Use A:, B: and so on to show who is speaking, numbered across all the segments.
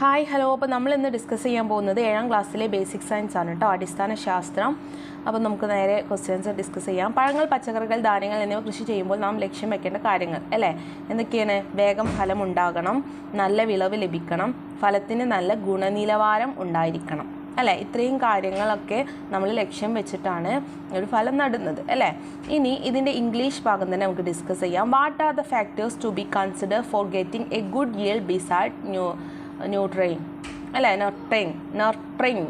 A: Hi hello അപ്പോൾ നമ്മൾ ഇന്ന് ഡിസ്കസ് ചെയ്യാൻ പോകുന്നത് ഏഴാം ക്ലാസ്സിലെ ബേസിക് സയൻസ് ആണ് കേട്ടോ അടിസ്ഥാന ശാസ്ത്രം. അപ്പോൾ നമുക്ക് നേരെ ക്വസ്റ്റ്യൻസ് ഡിസ്കസ് ചെയ്യാം. പഴങ്ങൾ പച്ചക്കറികൾ ധാന്യങ്ങൾ എന്നിവ കൃഷി ചെയ്യുമ്പോൾ നാം ലക്ഷ്യം വെക്കേണ്ട കാര്യങ്ങൾ അല്ലേ? എന്തൊക്കെയാണ്? വേഗം ഫലം ഉണ്ടാകണം നല്ല വിളവ് ലഭിക്കണം ഫലത്തിന് നല്ല ഗുണനിലവാരം ഉണ്ടായിരിക്കണം അല്ലേ? ഇത്രയും കാര്യങ്ങളൊക്കെ നമ്മൾ ലക്ഷ്യം വെച്ചിട്ടാണ് ഒരു ഫലം നടുന്നത് അല്ലേ? ഇനി ഇതിന്റെ ഇംഗ്ലീഷ് ഭാഗം തന്നെ നമുക്ക് ഡിസ്കസ് ചെയ്യാം. What are the factors to be consider for getting a good yield beside new nutrient അല്ലേ? നൊട്രെയിൻ നൊട്രെയിൻ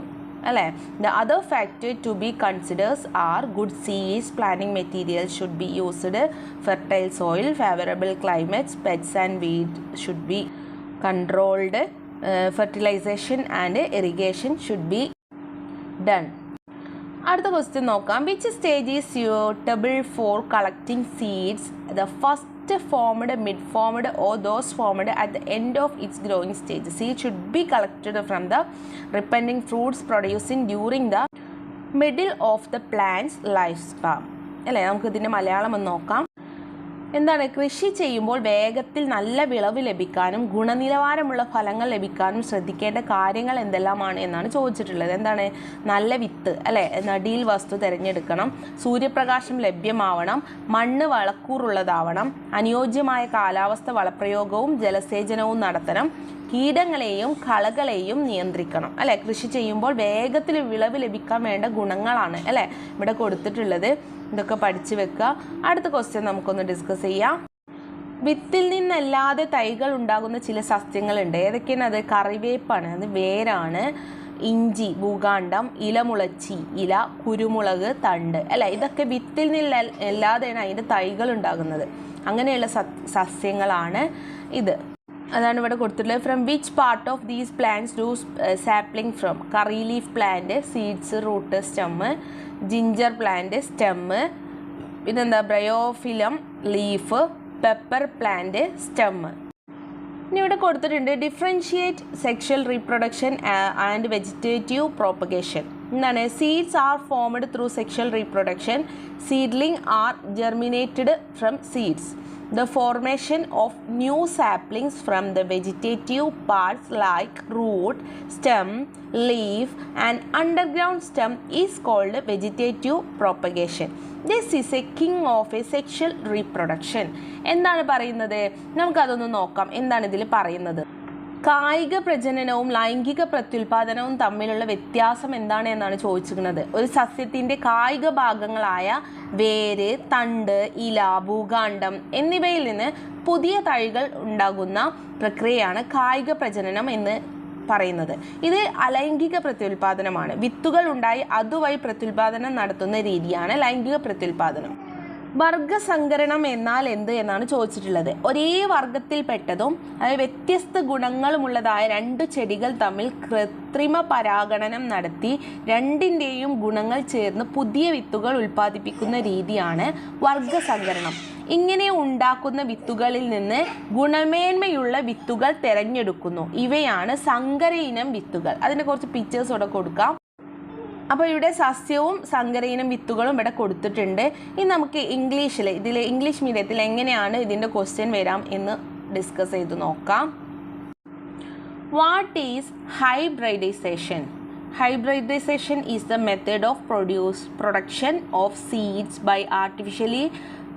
A: അല്ലേ? The other factor to be considers are good സീസ് planning material should be used fertile soil favourable climates pests and weed should be controlled fertilisation and irrigation should be done അടുത്ത question നോക്കാം. Which stage is suitable for collecting seeds the first formed mid formed or those formed at the end of its growing stage seed should be collected from the ripening fruits producing during the middle of the plants life span അല്ലേ? നമുക്കിതിന്റെ മലയാളം ഒന്ന് നോക്കാം. എന്താണ് കൃഷി ചെയ്യുമ്പോൾ വേഗത്തിൽ നല്ല വിളവ് ലഭിക്കാനും ഗുണനിലവാരമുള്ള ഫലങ്ങൾ ലഭിക്കാനും ശ്രദ്ധിക്കേണ്ട കാര്യങ്ങൾ എന്തെല്ലാമാണ് എന്നാണ് ചോദിച്ചിട്ടുള്ളത്. എന്താണ് നല്ല വിത്ത് അല്ലെ നടിയിൽ വസ്തു തിരഞ്ഞെടുക്കണം സൂര്യപ്രകാശം ലഭ്യമാവണം മണ്ണ് വളക്കൂറുള്ളതാവണം അനുയോജ്യമായ കാലാവസ്ഥ വളപ്രയോഗവും ജലസേചനവും നടത്തണം കീടങ്ങളെയും കളകളെയും നിയന്ത്രിക്കണം അല്ലെ? കൃഷി ചെയ്യുമ്പോൾ വേഗത്തിൽ വിളവ് ലഭിക്കാൻ വേണ്ട ഗുണങ്ങളാണ് അല്ലെ ഇവിടെ കൊടുത്തിട്ടുള്ളത്. ഇതൊക്കെ പഠിച്ചു വെക്കുക. അടുത്ത ക്വസ്റ്റ്യൻ നമുക്കൊന്ന് ഡിസ്കസ് ചെയ്യാം. വിത്തിൽ നിന്നല്ലാതെ തൈകൾ ഉണ്ടാകുന്ന ചില സസ്യങ്ങളുണ്ട്. ഏതൊക്കെയാണ് അത്? കറിവേപ്പാണ് അത് വേരാണ് ഇഞ്ചി ഭൂകാണ്ഡം ഇലമുളച്ചി ഇല കുരുമുളക് തണ്ട്. അല്ല? ഇതൊക്കെ വിത്തിൽ നിന്ന് അല്ലാതെയാണ് അതിന്റെ തൈകൾ ഉണ്ടാകുന്നത്. അങ്ങനെയുള്ള സസ്യങ്ങളാണ് ഇത്. അതാണ് ഇവിടെ കൊടുത്തിട്ടുള്ളത്. From which part of these plants do sapling from curry leaf plant seeds root stem ginger plant stem പിന്നെന്താ bryophyllum leaf pepper plant stem ഇനി ഇവിടെ കൊടുത്തിട്ടുണ്ട് differentiate sexual reproduction and vegetative propagation എന്താണ്? Seeds are formed through sexual reproduction seedling are germinated from seeds the formation of new saplings from the vegetative parts like root, stem, leaf and underground stem is called vegetative propagation. This is a king of a sexual reproduction. എന്താണ് പറയുന്നത് നമുക്കതൊന്ന് നോക്കാം എന്താണ് ഇതിൽ പറയുന്നത് കായിക പ്രജനനവും ലൈംഗിക പ്രത്യുൽപാദനവും തമ്മിലുള്ള വ്യത്യാസം എന്താണ് എന്നാണ് ചോദിച്ചിരിക്കുന്നത്. ഒരു സസ്യത്തിന്റെ കായിക ഭാഗങ്ങളായ വേര് തണ്ട് ഇല ഭൂകാണ്ഡം എന്നിവയിൽ നിന്ന് പുതിയ തൈകൾ ഉണ്ടാകുന്ന പ്രക്രിയയാണ് കായിക പ്രജനനം എന്ന് പറയുന്നത്. ഇത് അലൈംഗിക പ്രത്യുൽപാദനമാണ്. വിത്തുകൾ ഉണ്ടായി അതുവഴി പ്രത്യുൽപാദനം നടത്തുന്ന രീതിയാണ് ലൈംഗിക പ്രത്യുൽപാദനം. വർഗസങ്കരണം എന്നാൽ എന്ത് എന്നാണ് ചോദിച്ചിട്ടുള്ളത്. ഒരേ വർഗത്തിൽപ്പെട്ടതും അതായത് വ്യത്യസ്ത ഗുണങ്ങളുമുള്ളതായ രണ്ട് ചെടികൾ തമ്മിൽ കൃത്രിമ പരാഗണനം നടത്തി രണ്ടിന്റെയും ഗുണങ്ങൾ ചേർന്ന് പുതിയ വിത്തുകൾ ഉൽപ്പാദിപ്പിക്കുന്ന രീതിയാണ് വർഗസങ്കരണം ഇങ്ങനെ ഉണ്ടാക്കുന്ന വിത്തുകളിൽ നിന്ന് ഗുണമേന്മയുള്ള വിത്തുകൾ തിരഞ്ഞെടുക്കുന്നു. ഇവയാണ് സങ്കര ഇനം വിത്തുകൾ. അതിനെ കുറച്ച് പിക്ചേഴ്സ് ഇവിടെ കൊടുക്കാം. അപ്പോൾ ഇവിടെ സസ്യവും സങ്കരയിനും വിത്തുകളും ഇവിടെ കൊടുത്തിട്ടുണ്ട്. ഇനി നമുക്ക് ഇംഗ്ലീഷിൽ ഇതിൽ ഇംഗ്ലീഷ് മീഡിയത്തിൽ എങ്ങനെയാണ് ഇതിന്റെ ക്വസ്റ്റ്യൻ വരാം എന്ന് ഡിസ്കസ് ചെയ്ത് നോക്കാം. What is hybridisation hybridisation is the method of produce production of seeds by artificially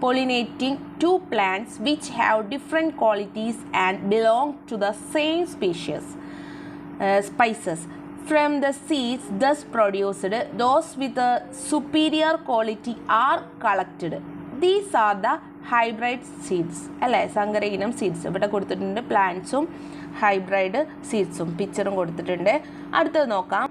A: pollinating two plants which have different qualities and belong to the same species spices. From the seeds thus produced those with a superior quality are collected these are the hybrid seeds അല്ലേ സങ്കര ഇനം seeds ഇവിടെ കൊടുത്തിട്ടുണ്ട് പ്ലാന്റ്സും hybrid സീഡ്സും പിക്ചറും കൊടുത്തിട്ടുണ്ട് അടുത്തത് നോക്കാം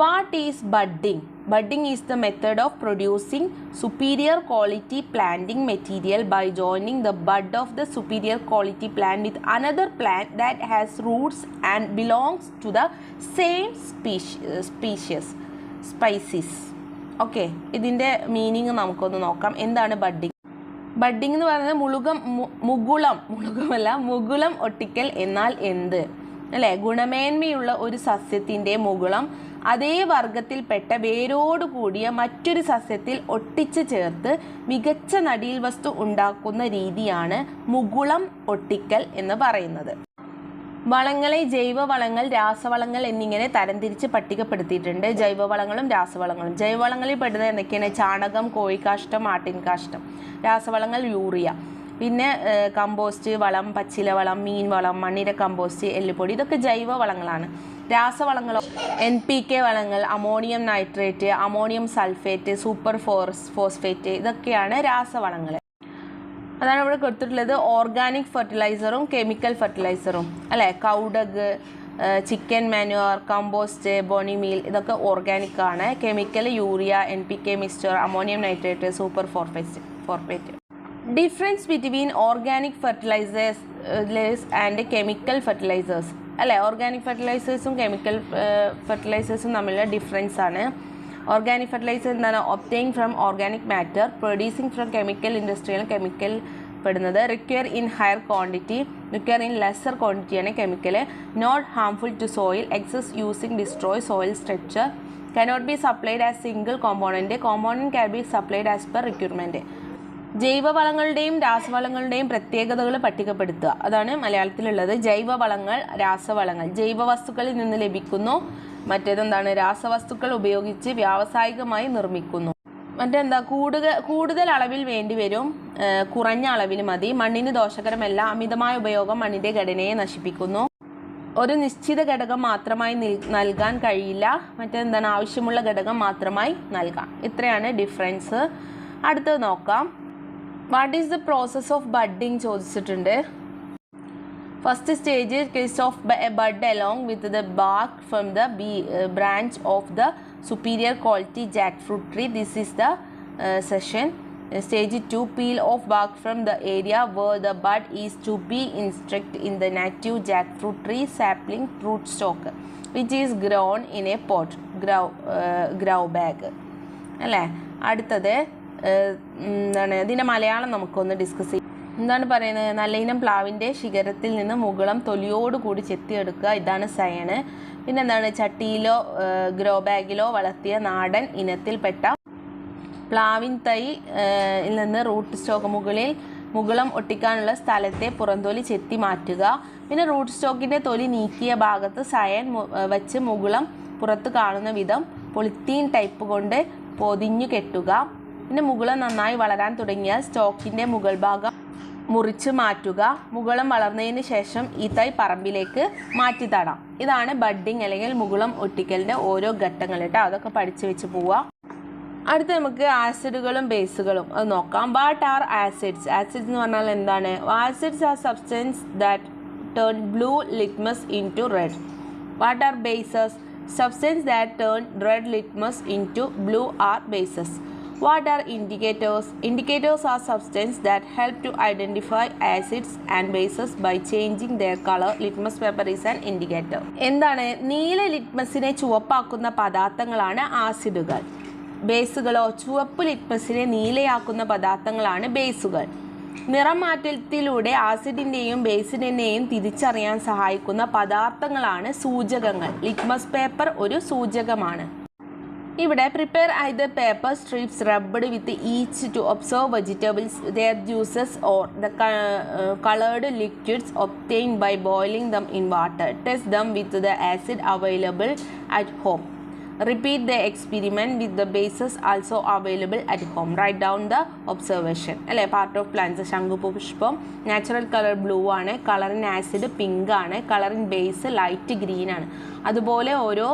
A: what is budding budding is the method of producing superior quality planting material by joining the bud of the superior quality plant with another plant that has roots and belongs to the same species species spices okay ഇതിന്റെ meaning നമുക്കൊന്ന് നോക്കാം. എന്താണ് budding budding എന്ന് പറയുന്നത് മുളുകം മുകുളം മുളുകമല്ല മുകുളം ഒട്ടിക്കൽ എന്നാൽ എന്ത്? അല്ലേ? ഗുണമേന്മയുള്ള ഒരു സസ്യത്തിന്റെ മുകുളം അതേ വർഗത്തിൽപ്പെട്ട വേരോട് കൂടിയ മറ്റൊരു സസ്യത്തിൽ ഒട്ടിച്ചു ചേർത്ത് മികച്ച നടീൽ വസ്തു ഉണ്ടാക്കുന്ന രീതിയാണ് മുകുളം ഒട്ടിക്കൽ എന്ന് പറയുന്നത്. വളങ്ങളെ ജൈവവളങ്ങൾ രാസവളങ്ങൾ എന്നിങ്ങനെ തരംതിരിച്ച് പട്ടികപ്പെടുത്തിയിട്ടുണ്ട്. ജൈവവളങ്ങളും രാസവളങ്ങളും. ജൈവവളങ്ങളിൽ പെടുന്നത് എന്തൊക്കെയാണ്? ചാണകം കോഴിക്കാഷ്ടം ആട്ടിൻകാഷ്ടം. രാസവളങ്ങൾ യൂറിയ. പിന്നെ കമ്പോസ്റ്റ് വളം പച്ചില വളം മീൻ വളം മണ്ണിര കമ്പോസ്റ്റ് എല്ലുപൊടി ഇതൊക്കെ ജൈവ വളങ്ങളാണ്. രാസവളങ്ങളോ എൻ പി കെ വളങ്ങൾ ammonium nitrate ammonium sulphate super phos phosphate ഇതൊക്കെയാണ് രാസവളങ്ങൾ. അതാണ് ഇവിടെ കൊടുത്തിട്ടുള്ളത്. ഓർഗാനിക് ഫെർട്ടിലൈസറും കെമിക്കൽ ഫെർട്ടിലൈസറും അല്ലേ? Cow dung chicken manure compost bone meal ഇതൊക്കെ ഓർഗാനിക് ആണ്. Chemical urea N P K mixture ammonium nitrate super phosphate phosphate. Difference between organic fertilisers and chemical fertilisers അല്ലേ? ഓർഗാനിക് ഫെർട്ടിലൈസേഴ്സും കെമിക്കൽ ഫെർട്ടിലൈസേഴ്സും തമ്മിലുള്ള ഡിഫറൻസ് ആണ്. Organic fertiliser എന്താണ്? Obtained from organic matter producing from chemical ഇൻഡസ്ട്രിയിൽ chemical പെടുന്നത്. Require in higher quantity require in lesser ക്വാണ്ടിറ്റിയാണ് chemical not harmful to soil excess using destroy soil structure cannot be supplied as single component component can be supplied as per requirement ജൈവവളങ്ങളുടെയും രാസവളങ്ങളുടെയും പ്രത്യേകതകൾ പട്ടികപ്പെടുത്തുക. അതാണ് മലയാളത്തിലുള്ളത്. ജൈവവളങ്ങൾ രാസവളങ്ങൾ. ജൈവവസ്തുക്കളിൽ നിന്ന് ലഭിക്കുന്നു. മറ്റേതെന്താണ്? രാസവസ്തുക്കൾ ഉപയോഗിച്ച് വ്യാവസായികമായി നിർമ്മിക്കുന്നു. മറ്റെന്താ കൂടുതൽ കൂടുതൽ അളവിൽ വേണ്ടി വരും. കുറഞ്ഞ അളവിൽ മതി. മണ്ണിന് ദോഷകരമല്ല. അമിതമായ ഉപയോഗം മണ്ണിന്റെ ഘടനയെ നശിപ്പിക്കുന്നു. ഒരു നിശ്ചിത ഘടകം മാത്രമായി നൽകാൻ കഴിയില്ല. മറ്റെന്താണ് ആവശ്യമുള്ള ഘടകം മാത്രമായി നൽകാം. ഇത്രയാണ് ഡിഫറൻസ്. അടുത്തത് നോക്കാം. what is the process of budding ചോദിച്ചിട്ടുണ്ട് first stage case of bud along with the bark from the b branch of the superior quality jackfruit tree this is the session stage to peel off bark from the area where the bud is to be instruct in the native jackfruit tree sapling fruit stock which is grown in a pot grow grow bag അല്ലേ അടുത്തത് ഏഹ്, എന്താണ് ഇതിന്റെ മലയാളം നമുക്കൊന്ന് discuss ചെയ്യാം. എന്താണ് പറയുന്നത്? നല്ല ഇനം പ്ലാവിന്റെ ശിഖരത്തിൽ നിന്ന് മുകളം തൊലിയോടുകൂടി ചെത്തിയെടുക്കുക. ഇതാണ് സയണ്. പിന്നെ എന്താണ് ചട്ടിയിലോ ഗ്രോ ബാഗിലോ വളർത്തിയ നാടൻ ഇനത്തിൽപ്പെട്ട പ്ലാവിൻ തൈ നിന്ന് റൂട്ട് സ്റ്റോക്ക് മുകളിൽ മുകളം ഒട്ടിക്കാനുള്ള സ്ഥലത്തെ പുറന്തൊലി ചെത്തി മാറ്റുക. പിന്നെ റൂട്ട് സ്റ്റോക്കിന്റെ തൊലി നീക്കിയ ഭാഗത്ത് സയൻ വെച്ച് മുകളം പുറത്ത് കാണുന്ന വിധം പൊളിത്തീൻ ടൈപ്പ് കൊണ്ട് പൊതിഞ്ഞു കെട്ടുക. പിന്നെ മുകളം നന്നായി വളരാൻ തുടങ്ങിയാൽ സ്റ്റോക്കിന്റെ മുകൾ ഭാഗം മുറിച്ച് മാറ്റുക. മുകളം വളർന്നതിന് ശേഷം ഈ തൈ പറമ്പിലേക്ക് മാറ്റി തടാം. ഇതാണ് ബഡ്ഡിങ് അല്ലെങ്കിൽ മുകുളം ഒട്ടിക്കലിന്റെ ഓരോ ഘട്ടങ്ങൾ കേട്ടോ. അതൊക്കെ പഠിച്ചു വെച്ച് പോവുക. അടുത്ത് നമുക്ക് ആസിഡുകളും ബേസുകളും. അത് നോക്കാം. What are acids? ആസിഡ്സ് എന്ന് പറഞ്ഞാൽ എന്താണ്? Acids are substance that turn blue litmus in to red. What are bases? Substance that turn red litmus in to blue are bases. What are indicators indicators are substance that help to identify acids and bases by changing their colour litmus paper is an indicator എന്താണ്? നീല ലിറ്റ്മസിനെ ചുവപ്പാക്കുന്ന പദാർത്ഥങ്ങളാണ് ആസിഡുകൾ. ബേസുകളോ ചുവപ്പ് ലിറ്റ്മസിനെ നീലയാക്കുന്ന പദാർത്ഥങ്ങളാണ് ബേസുകൾ. നിറം മാറ്റത്തിലൂടെ ആസിഡിന്റെയും ബേസിഡിന്റെയും തിരിച്ചറിയാൻ സഹായിക്കുന്ന പദാർത്ഥങ്ങളാണ് സൂചകങ്ങൾ. Litmus paper ഒരു സൂചകമാണ്. ഇവിടെ prepare either paper strips rubbed with each to observe vegetables their juices or the coloured liquids obtained by boiling them in water test them with the acid available at home repeat the experiment with the bases also available at home write down the observation അല്ലേ? Part of plants ശംഖുപുഷ്പം natural colour blue ആണ്. കളറിൻ acid pink ആണ്. Colour in base light green ആണ്. അതുപോലെ ഓരോ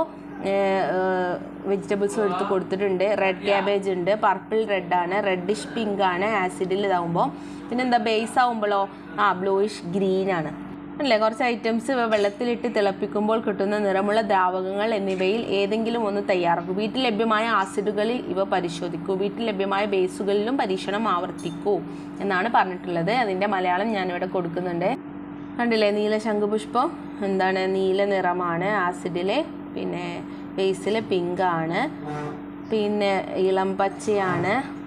A: വെജിറ്റബിൾസും എടുത്ത് കൊടുത്തിട്ടുണ്ട്. റെഡ് ക്യാബേജ് ഉണ്ട്. പർപ്പിൾ റെഡ് ആണ്. റെഡിഷ് പിങ്ക് ആണ്. ആസിഡിൽ ഇതാവുമ്പോൾ പിന്നെ എന്താ ബേസ് ആവുമ്പോഴോ ആ ബ്ലൂയിഷ് ഗ്രീൻ ആണ്. അല്ലേ? കുറച്ച് ഐറ്റംസ് വെള്ളത്തിലിട്ട് തിളപ്പിക്കുമ്പോൾ കിട്ടുന്ന നിറമുള്ള ദ്രാവകങ്ങൾ എന്നിവയിൽ ഏതെങ്കിലും ഒന്ന് തയ്യാറാക്കൂ. വീട്ടിൽ ലഭ്യമായ ആസിഡുകളിൽ ഇവ പരിശോധിക്കൂ. വീട്ടിൽ ലഭ്യമായ ബേസുകളിലും പരീക്ഷണം ആവർത്തിക്കൂ എന്നാണ് പറഞ്ഞിട്ടുള്ളത്. അതിന്റെ മലയാളം ഞാനിവിടെ കൊടുക്കുന്നുണ്ട്. കണ്ടില്ലേ? നീല ശംഖുപുഷ്പം എന്താണ്? നീല നിറമാണ് ആസിഡിലെ പിന്നെ ബേസിൽ പിങ്ക് ആണ്. പിന്നെ ഇളം പച്ചയാണ്.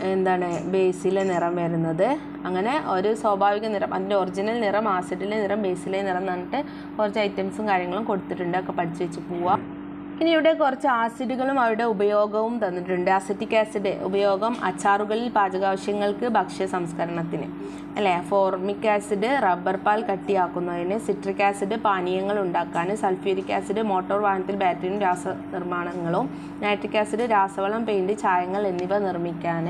A: എന്താണ് ബേസിലെ നിറം വരുന്നത്. അങ്ങനെ ഒരു സ്വാഭാവിക നിറം അതിന്റെ ഒറിജിനൽ നിറം ആസിഡിലെ നിറം ബേസിലെ നിറം എന്ന് പറഞ്ഞിട്ട് കുറച്ച് ഐറ്റംസും കാര്യങ്ങളും കൊടുത്തിട്ടുണ്ട്. ഒക്കെ പഠിച്ചു വെച്ച് പോവാം. ഇനി ഇവിടെ കുറച്ച് ആസിഡുകളും അവരുടെ ഉപയോഗവും തന്നിട്ടുണ്ട്. അസറ്റിക് ആസിഡ് ഉപയോഗം അച്ചാറുകളിൽ പാചകാവശ്യങ്ങൾക്ക് ഭക്ഷ്യ സംസ്കരണത്തിന്. അല്ലേ? ഫോർമിക് ആസിഡ് റബ്ബർ പാൽ കട്ടിയാക്കുന്നതിന് സിട്രിക് ആസിഡ് പാനീയങ്ങൾ ഉണ്ടാക്കാൻ സൾഫ്യൂരിക് ആസിഡ് മോട്ടോർ വാഹനത്തിൽ ബാറ്ററിയും രാസ നിർമ്മാണങ്ങളും നൈട്രിക് ആസിഡ് രാസവളം പെയിന്റ് ചായങ്ങൾ എന്നിവ നിർമ്മിക്കാൻ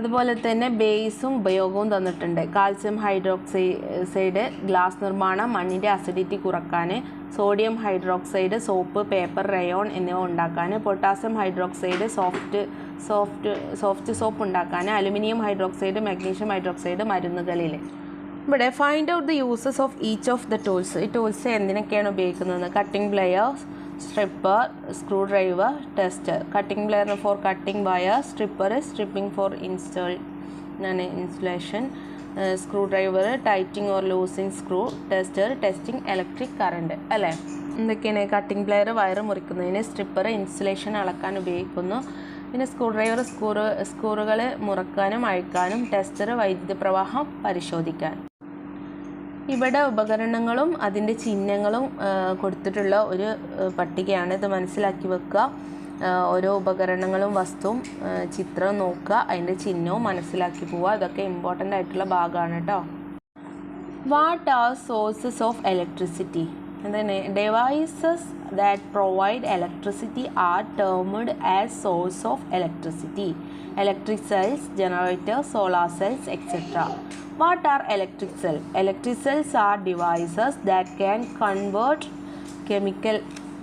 A: അതുപോലെ തന്നെ ബേസും ഉപയോഗവും തന്നിട്ടുണ്ട്. കാൽസ്യം ഹൈഡ്രോക്സൈഡ് ഗ്ലാസ് നിർമ്മാണം മണ്ണിന്റെ അസിഡിറ്റി കുറയ്ക്കാൻ sodium hydroxide soap paper rayon എന്നിവ ഉണ്ടാക്കാൻ potassium hydroxide soft soft soft soap ഉണ്ടാക്കാൻ അലുമിനിയം ഹൈഡ്രോക്സൈഡ് മഗ്നീഷ്യം ഹൈഡ്രോക്സൈഡ് മരുന്നുകളിൽ ഇവിടെ find out the uses of each of the tools ഈ ടൂൾസ് എന്തിനൊക്കെയാണ് ഉപയോഗിക്കുന്നത്? Cutting plier screw driver tester cutting plier for cutting wire stripper stripping for install ആണ് insulation screw driver tightening or loosing screw tester testing electric current അല്ലേ? എന്തൊക്കെയാണ് cutting plier wire മുറിക്കുന്നതിന് stripper insulation അളക്കാൻ ഉപയോഗിക്കുന്നു. പിന്നെ screw driver screw സ്ക്രൂറുകൾ മുറക്കാനും അഴിക്കാനും ടെസ്റ്റർ വൈദ്യുത പ്രവാഹം പരിശോധിക്കാൻ. ഇവിടെ ഉപകരണങ്ങളും അതിന്റെ ചിഹ്നങ്ങളും കൊടുത്തിട്ടുള്ള ഒരു പട്ടികയാണ് ഇത് മനസ്സിലാക്കി വെക്കുക. ഓരോ ഉപകരണങ്ങളും വസ്തുവും ചിത്രം നോക്കുക. അതിന്റെ ചിഹ്നവും മനസ്സിലാക്കി പോവുക. ഇതൊക്കെ ഇമ്പോർട്ടന്റ് ആയിട്ടുള്ള ഭാഗമാണ് കേട്ടോ. What are sources of electricity എന്താണ്? Devices that provide electricity are termed as source of electricity electric cells generator solar cells etcetera What are electric cells? Electric cells are devices that can convert chemical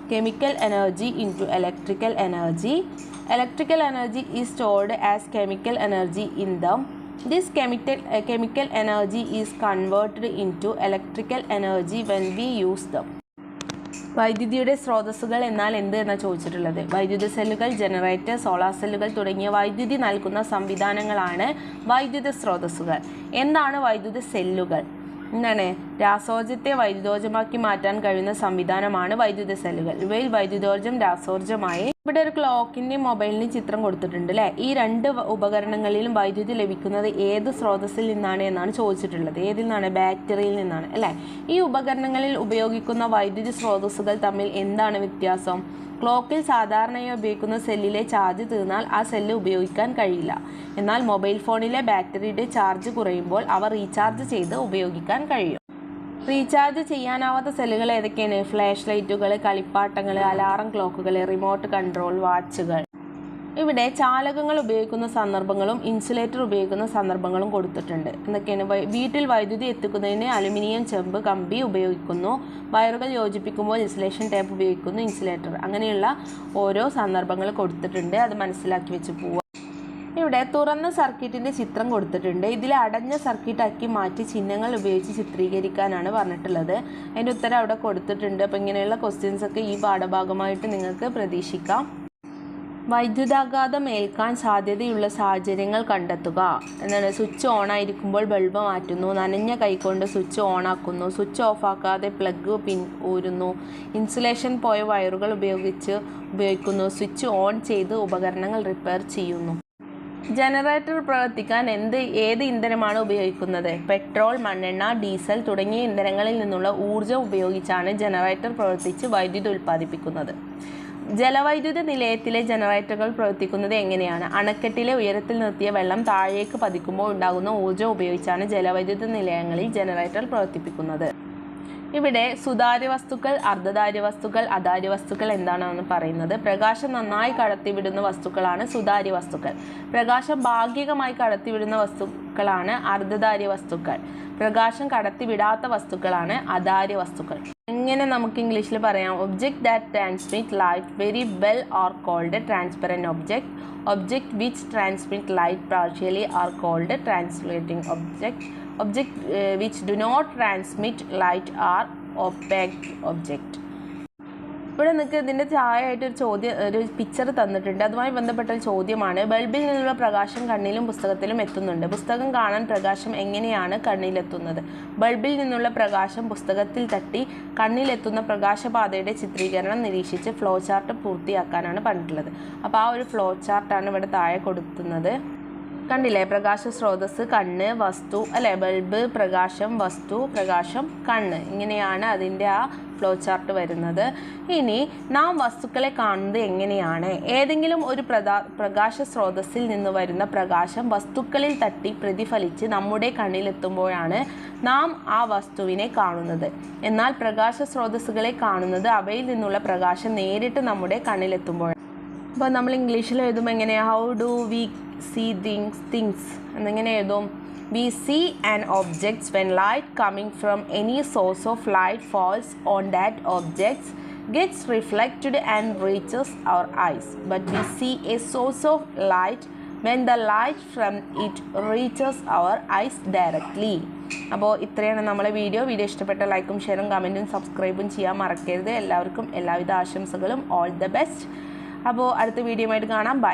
A: chemical energy into electrical energy. Electrical energy is stored as chemical energy in them. This chemical, uh, chemical energy is converted into electrical energy when we use them. വൈദ്യുതിയുടെ സ്രോതസ്സുകൾ എന്നാൽ എന്ത് എന്നാണ് ചോദിച്ചിട്ടുള്ളത്? വൈദ്യുത സെല്ലുകൾ generator solar സെല്ലുകൾ തുടങ്ങിയ വൈദ്യുതി നൽകുന്ന സംവിധാനങ്ങളാണ് വൈദ്യുത സ്രോതസ്സുകൾ. എന്താണ് വൈദ്യുത സെല്ലുകൾ? എന്താണ് രാസോർജത്തെ വൈദ്യുതോർജമാക്കി മാറ്റാൻ കഴിയുന്ന സംവിധാനമാണ് വൈദ്യുത സെല്ലുകൾ. ഇവയിൽ വൈദ്യുതോർജം രാസോർജമായി ഇവിടെ ഒരു ക്ലോക്കിന്റെ മൊബൈലിന് ചിത്രം കൊടുത്തിട്ടുണ്ട് അല്ലേ ഈ രണ്ട് ഉപകരണങ്ങളിലും വൈദ്യുതി ലഭിക്കുന്നത് ഏത് സ്രോതസ്സിൽ നിന്നാണ് എന്നാണ് ചോദിച്ചിട്ടുള്ളത്. ഏതിൽ നിന്നാണ്? ബാറ്ററിയിൽ നിന്നാണ് അല്ലേ? ഈ ഉപകരണങ്ങളിൽ ഉപയോഗിക്കുന്ന വൈദ്യുതി സ്രോതസ്സുകൾ തമ്മിൽ എന്താണ് വ്യത്യാസം? ക്ലോക്കിൽ സാധാരണയായി ഉപയോഗിക്കുന്ന സെല്ലിലെ ചാർജ് തീർന്നാൽ ആ സെല്ല് ഉപയോഗിക്കാൻ കഴിയില്ല. എന്നാൽ മൊബൈൽ ഫോണിലെ ബാറ്ററിയുടെ ചാർജ് കുറയുമ്പോൾ അവ റീചാർജ് ചെയ്ത് ഉപയോഗിക്കാൻ കഴിയും. റീചാർജ് ചെയ്യാനാവാത്ത സെല്ലുകൾ ഏതൊക്കെയാണ്? ഫ്ലാഷ് ലൈറ്റുകൾ കളിപ്പാട്ടങ്ങൾ അലാറം ക്ലോക്കുകൾ റിമോട്ട് കൺട്രോൾ വാച്ചുകൾ. ഇവിടെ ചാലകങ്ങൾ ഉപയോഗിക്കുന്ന സന്ദർഭങ്ങളും ഇൻസുലേറ്റർ ഉപയോഗിക്കുന്ന സന്ദർഭങ്ങളും കൊടുത്തിട്ടുണ്ട്. എന്തൊക്കെയാണ്? വീട്ടിൽ വൈദ്യുതി എത്തിക്കുന്നതിന് അലുമിനിയം ചെമ്പ് കമ്പി ഉപയോഗിക്കുന്നു. വയറുകൾ യോജിപ്പിക്കുമ്പോൾ ഇൻസുലേഷൻ ടേപ്പ് ഉപയോഗിക്കുന്നു ഇൻസുലേറ്റർ. അങ്ങനെയുള്ള ഓരോ സന്ദർഭങ്ങൾ കൊടുത്തിട്ടുണ്ട്. അത് മനസ്സിലാക്കി വെച്ച് പോവുക ഇവിടെ തുറന്ന സർക്യൂട്ടിന്റെ ചിത്രം കൊടുത്തിട്ടുണ്ട്. ഇതിൽ അടഞ്ഞ സർക്യൂട്ടാക്കി മാറ്റി ചിഹ്നങ്ങൾ ഉപയോഗിച്ച് ചിത്രീകരിക്കാനാണ് പറഞ്ഞിട്ടുള്ളത്. അതിന്റെ ഉത്തരം അവിടെ കൊടുത്തിട്ടുണ്ട്. അപ്പോൾ ഇങ്ങനെയുള്ള ക്വസ്റ്റ്യൻസ് ഒക്കെ ഈ പാഠഭാഗമായിട്ട് നിങ്ങൾക്ക് പ്രതീക്ഷിക്കാം. വൈദ്യുതാഘാതം ഏൽക്കാൻ സാധ്യതയുള്ള സാഹചര്യങ്ങൾ കണ്ടെത്തുക. എന്നാണ് സ്വിച്ച് ഓൺ ആയിരിക്കുമ്പോൾ ബൾബ് മാറ്റുന്നു. നനഞ്ഞ കൈകൊണ്ട് സ്വിച്ച് ഓൺ ആക്കുന്നു സ്വിച്ച് ഓഫ് ആക്കാതെ പ്ലഗ് പിൻ ഊരുന്നു. ഇൻസുലേഷൻ പോയ വയറുകൾ ഉപയോഗിച്ച് ഉപയോഗിക്കുന്നു. സ്വിച്ച് ഓൺ ചെയ്ത് ഉപകരണങ്ങൾ റിപ്പയർ ചെയ്യുന്നു. ജനറേറ്റർ പ്രവർത്തിക്കാൻ എന്ത് ഏത് ഇന്ധനമാണ് ഉപയോഗിക്കുന്നത്? പെട്രോൾ മണ്ണെണ്ണ ഡീസൽ തുടങ്ങിയ ഇന്ധനങ്ങളിൽ നിന്നുള്ള ഊർജം ഉപയോഗിച്ചാണ് ജനറേറ്റർ പ്രവർത്തിച്ച് വൈദ്യുതി ഉൽപ്പാദിപ്പിക്കുന്നത്. ജലവൈദ്യുത നിലയത്തിലെ ജനറേറ്ററുകൾ പ്രവർത്തിക്കുന്നത് എങ്ങനെയാണ്? അണക്കെട്ടിലെ ഉയരത്തിൽ നിർത്തിയ വെള്ളം താഴേക്ക് പതിക്കുമ്പോൾ ഉണ്ടാകുന്ന ഊർജം ഉപയോഗിച്ചാണ് ജലവൈദ്യുത നിലയങ്ങളിൽ ജനറേറ്റർ പ്രവർത്തിപ്പിക്കുന്നത്. ഇവിടെ സുതാര്യ വസ്തുക്കൾ അർദ്ധധാര്യ വസ്തുക്കൾ അധാര്യ വസ്തുക്കൾ എന്താണെന്ന് പറയുന്നത് പ്രകാശം നന്നായി കടത്തിവിടുന്ന വസ്തുക്കളാണ് സുതാര്യ വസ്തുക്കൾ പ്രകാശം ഭാഗികമായി കടത്തിവിടുന്ന വസ്തുക്കളാണ് അർദ്ധധാര്യ വസ്തുക്കൾ പ്രകാശം കടത്തിവിടാത്ത വസ്തുക്കളാണ് അധാര്യ വസ്തുക്കൾ എങ്ങനെ നമുക്ക് ഇംഗ്ലീഷിൽ പറയാം? Object that transmit light very well are called transparent object object which transmit light partially are called translating object object which do not transmit light are opaque object. ഇവിടെ നിങ്ങൾക്ക് ഇതിന്റെ ചായയായിട്ട് ഒരു ചോദ്യം ഒരു പിക്ചർ തന്നിട്ടുണ്ട്. അതുമായി ബന്ധപ്പെട്ട ഒരു ചോദ്യമാണ്. ബൾബിൽ നിന്നുള്ള പ്രകാശം കണ്ണിലും പുസ്തകത്തിലും എത്തുന്നുണ്ട്. പുസ്തകം കാണാൻ പ്രകാശം എങ്ങനെയാണ് കണ്ണിലെത്തുന്നത്? ബൾബിൽ നിന്നുള്ള പ്രകാശം പുസ്തകത്തിൽ തട്ടി കണ്ണിലെത്തുന്ന പ്രകാശപാതയുടെ ചിത്രീകരണം നിരീക്ഷിച്ച് ഫ്ലോ ചാർട്ട് പൂർത്തിയാക്കാനാണ് പറഞ്ഞിട്ടുള്ളത്. അപ്പോൾ ആ ഒരു ഫ്ലോ ചാർട്ടാണ് ഇവിടെ താഴെ കൊടുക്കുന്നത്. കണ്ടില്ലേ? പ്രകാശ സ്രോതസ് കണ്ണ് വസ്തു അല്ലെ? ബൾബ് പ്രകാശം വസ്തു പ്രകാശം കണ്ണ്. ഇങ്ങനെയാണ് അതിന്റെ ആ ഫ്ലോ ചാർട്ട് വരുന്നത്. ഇനി നാം വസ്തുക്കളെ കാണുന്നത് എങ്ങനെയാണ്? ഏതെങ്കിലും ഒരു പ്രകാശ സ്രോതസ്സിൽ നിന്ന് വരുന്ന പ്രകാശം വസ്തുക്കളിൽ തട്ടി പ്രതിഫലിച്ച് നമ്മുടെ കണ്ണിലെത്തുമ്പോഴാണ് നാം ആ വസ്തുവിനെ കാണുന്നത്. എന്നാൽ പ്രകാശ സ്രോതസ്സുകളെ കാണുന്നത് അവയിൽ നിന്നുള്ള പ്രകാശം നേരിട്ട് നമ്മുടെ കണ്ണിലെത്തുമ്പോഴാണ്. അപ്പോൾ നമ്മൾ ഇംഗ്ലീഷിൽ എഴുതുമ്പോൾ എങ്ങനെയാണ് how do we see things things എന്നിങ്ങനെ എഴുതും? We see an objects when light coming from any source of light falls on that objects gets reflected and reaches our eyes but we see a source of light when the light from it reaches our eyes directly അപ്പോൾ ഇത്രയാണ് നമ്മളെ video video ഇഷ്ടപ്പെട്ട ലൈക്കും ഷെയറും കമന്റും സബ്സ്ക്രൈബും ചെയ്യാൻ മറക്കരുത്. എല്ലാവർക്കും എല്ലാവിധ ആശംസകളും. ഓൾ ദ ബെസ്റ്റ് അപ്പോൾ അടുത്ത വീഡിയോ ആയിട്ട് കാണാം. ബൈ